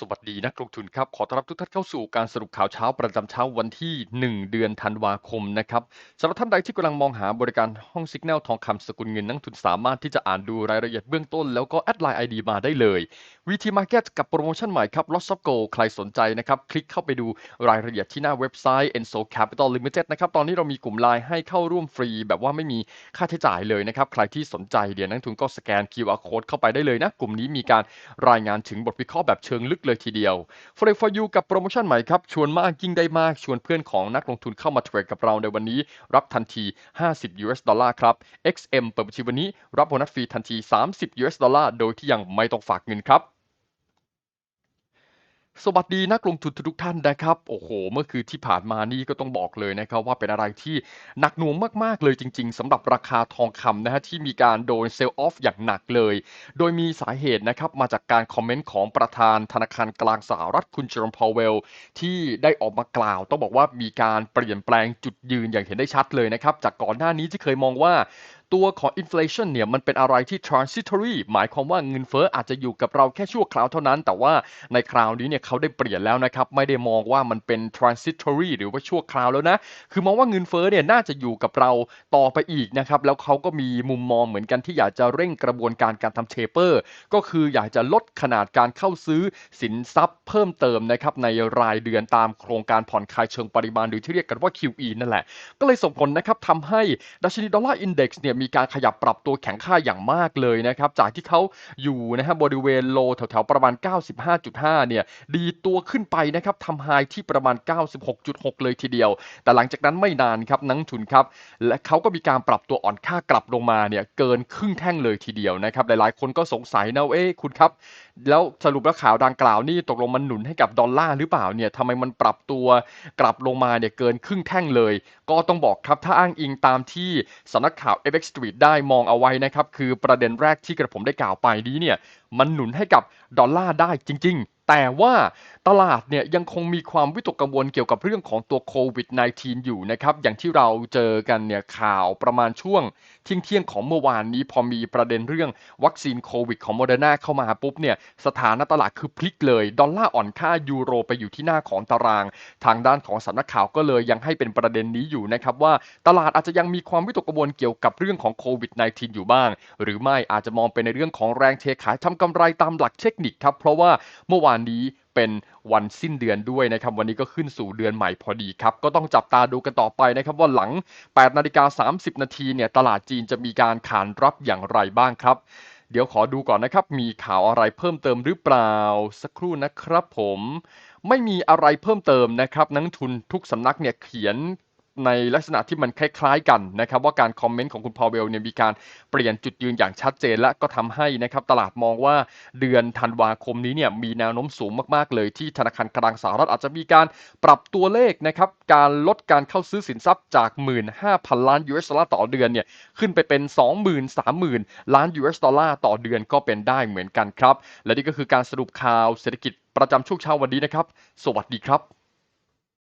สวัสดีนักลงทุนครับ ขอต้อนรับทุกท่านเข้าสู่การสรุปข่าวเช้าประจำเช้าวันที่ 1 เดือนธันวาคมนะครับสำหรับท่านใดที่กำลังมองหาบริการห้องสิกแนลทองคำสกุลเงินนักทุนสามารถที่จะอ่านดูรายละเอียดเบื้องต้น แล้วก็แอดไลน์ ID มาได้เลย VT Market กับโปรโมชั่นใหม่ครับ Loss of Go ใครสนใจนะครับ คลิกเข้าไปดูรายละเอียดที่หน้าเว็บไซต์ Enso Capital Limited นะครับตอนนี้เรามีกลุ่มไลน์ให้เข้าร่วมฟรี แบบว่าไม่มีค่าใช้จ่ายเลยนะครับใครที่สนใจเดี๋ยวนักทุนก็สแกน QR Code เข้าไปได้เลยนะกลุ่มนี้มีการรายงานถึงบทวิเคราะห์แบบเชิงลึกเลยทีเดียว f o r e for you กับโปรโมชั่นใหม่ครับ ชวนมากยิ่งได้มาก ชวนเพื่อนของนักลงทุนเข้ามาเทรดกับเราในวันนี้ รับทันที 50 US ดอลลาร์ครับ XM เปิดบัญชีวันนี้ รับโบนัสฟรีทันที 30 US ดอลลาร์โดยที่ยังไม่ต้องฝากเงินครับ สวัสดีนักลงทุนทุกท่านนะครับ โอ้โห เมื่อคืนที่ผ่านมานี่ก็ต้องบอกเลยนะครับ ว่าเป็นอะไรที่หนักหน่วงมากๆเลยจริง ๆสำหรับราคาทองคำนะฮะที่มีการโดนเซลล์ออฟอย่างหนักเลย โดยมีสาเหตุนะครับมาจากการคอมเมนต์ของประธานธนาคารกลางสหรัฐคุณเจอร์มพาวเวลที่ได้ออกมากล่าว ต้องบอกว่ามีการเปลี่ยนแปลงจุดยืนอย่างเห็นได้ชัดเลยนะครับจากก่อนหน้านี้ที่เคยมองว่า ตัวของ inflation เนี่ยมันเป็นอะไรที่ transitory หมายความว่าเงินเฟ้ออาจจะอยู่กับเราแค่ชั่วคราวเท่านั้น แต่ว่าในคราวนี้เนี่ยเขาได้เปลี่ยนแล้วนะครับไม่ได้มองว่ามันเป็น transitory หรือว่าชั่วคราวแล้วนะคือมองว่าเงินเฟ้อเนี่ยน่าจะอยู่กับเราต่อไปอีกนะครับแล้วเขาก็มีมุมมองเหมือนกันที่อยากจะเร่งกระบวนการการทำ taper ก็คืออยากจะลดขนาดการเข้าซื้อสินทรัพย์เพิ่มเติมนะครับในรายเดือนตามโครงการผ่อนคลายเชิงปริมาณหรือที่เรียกกันว่า QE นั่นแหละ ก็เลยส่งผลนะครับทำให้ดัชนีดอลลาร์อินเด็กซ์เนี่ยมีการขยับปรับตัวแข็งค่าอย่างมากเลยนะครับ จากที่เขาอยู่นะฮะบริเวณโลแถวๆประมาณ 95.5 เนี่ย ดีตัวขึ้นไปนะครับทำไฮที่ประมาณ 96.6 เลยทีเดียว แต่หลังจากนั้นไม่นานครับนักทุนครับ และเขาก็มีการปรับตัวอ่อนค่ากลับลงมาเนี่ยเกินครึ่งแท่งเลยทีเดียวนะครับ หลายๆ คนก็สงสัยนะเอ้คุณครับ แล้วสรุปแล้วข่าวดังกล่าวนี่ตกลงมันหนุนให้กับดอลลาร์หรือเปล่าเนี่ยทำไมมันปรับตัวกลับลงมาเนี่ยเกินครึ่งแท่งเลย ก็ต้องบอกครับถ้าอ้างอิงตามที่สำนักข่าว FX Street ได้มองเอาไว้นะครับ คือประเด็นแรกที่กระผมได้กล่าวไปนี้เนี่ย มันหนุนให้กับดอลลาร์ได้จริง ๆ แต่ว่าตลาดเนี่ยยังคงมีความวิตกกังวลเกี่ยวกับเรื่องของตัวโควิด -19 อยู่นะครับ อย่างที่เราเจอกันเนี่ยข่าวประมาณช่วงเที่ยงเที่ยงของเมื่อวานนี้พอมีประเด็นเรื่องวัคซีนโควิดของโมเดอร์นาเข้ามาปุ๊บเนี่ยสถานะตลาดคือพลิกเลย ดอลลาร์อ่อนค่ายูโรไปอยู่ที่หน้าของตาราง ทางด้านของสำนักข่าวก็เลยยังให้เป็นประเด็นนี้อยู่นะครับว่าตลาดอาจจะยังมีความวิตกกังวลเกี่ยวกับเรื่องของโควิด -19 อยู่บ้าง หรือไม่อาจจะมองเป็นในเรื่องของแรงเทขายทำกำไรตามหลักเทคนิคครับเพราะว่าเมื่อวานนี้เป็นวันสิ้นเดือนด้วยนะครับวันนี้ก็ขึ้นสู่เดือนใหม่พอดีครับ ก็ต้องจับตาดูกันต่อไปนะครับว่าหลัง 8 นาฬิกา 30 นาทีเนี่ยตลาดจีนจะมีการขานรับอย่างไรบ้างครับ เดี๋ยวขอดูก่อนนะครับ มีข่าวอะไรเพิ่มเติมหรือเปล่า สักครู่นะครับผม ไม่มีอะไรเพิ่มเติมนะครับ นักทุนทุกสำนักเนี่ยเขียน ในลักษณะที่มันคล้ายๆกันนะครับว่าการคอมเมนต์ของคุณพาวเวลเนี่ยมีการเปลี่ยนจุดยืนอย่างชัดเจนและก็ทำให้นะครับตลาดมองว่าเดือนธันวาคมนี้เนี่ยมีแนวโน้มสูงมากๆ เลยที่ธนาคารกลางสหรัฐอาจจะมีการปรับตัวเลขนะครับการลดการเข้าซื้อสินทรัพย์จาก 15,000 ล้าน US ดอลลาร์ต่อเดือนเนี่ยขึ้นไปเป็น 20,000 30,000 ล้าน US ดอลลาร์ต่อเดือนก็เป็นได้เหมือนกันครับ และนี่ก็คือการสรุปข่าวเศรษฐกิจประจำช่วงเช้าวันนี้นะครับ สวัสดีครับ